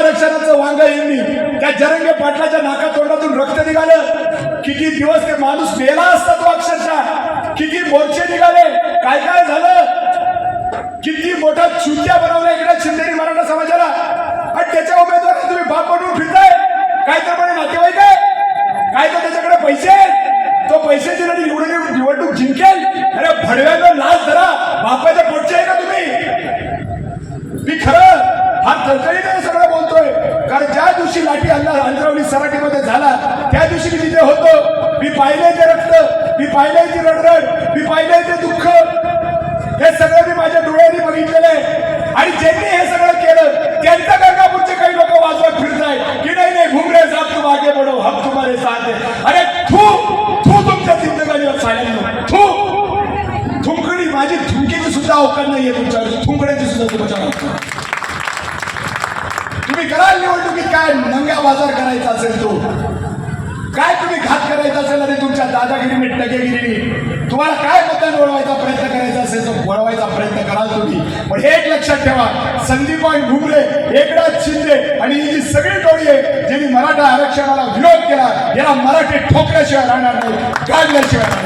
आरक्षणाचं वांग यांनी त्या जरंगे पाटलाच्या नाका तोंडातून रक्त निघालं. किती दिवस ते माणूस मेला असता तो अक्षरशः. किती मोर्चे निघाले. काय काय झालं? किती मोठा चुत्या बनवला इकडे शिंदेरी मराठा समाजाला. आणि त्याच्या उमेदवाराला तुम्ही बाप बनवून फिरताय. काय तर म्हणे नातेवाईक आहे. काय तर त्याच्याकडे पैसे तो पैसे दिले आणि निवडून निवडणूक जिंकेल. अरे भडव्यानं लाच धरा. बापाच्या पोटचे आहे का तुम्ही? मी खरं दिवशी लाठी हल्ला अंतरावली सराटीमध्ये झाला. त्या दिवशी मी तिथे होतो. मी पाहिले ते रक्त मी पाहिले ती रडरड मी पाहिले ते दुःख. हे सगळं मी माझ्या डोळ्यांनी बघितलेलं आहे. आणि ज्यांनी हे सगळं केलं त्यांच्या गंगापूरचे काही लोक वाजवत फिरताय की नाही नाही घुमरे जात तू मागे पडो हम तुम्हाला साथ अरे थू थू तुमच्या जिंदगानीवर साड्यांनो थू थुंकडी माझी थुंकीची सुद्धा अवकाश नाहीये तुमच्यावर. थुंकण्याची सुद्धा तुमच्या तुम्ही कराल निवडणुकीत काय नंगा बाजार करायचा असेल तो? काय तुम्ही घात करायचा असेल आणि तुमच्या दादागिरीने टकेगिरीने तुम्हाला काय मतदान वळवायचा प्रयत्न करायचा असेल तो? वळवायचा प्रयत्न कराल तुम्ही. पण एक लक्षात ठेवा. संदीपान घुमरे एकनाथ शिंदे आणि ही जी सगळी टोळी आहे ज्यांनी मराठा आरक्षणाला विरोध केला याला मराठी ठोकल्याशिवाय राहणार नाही काढल्याशिवाय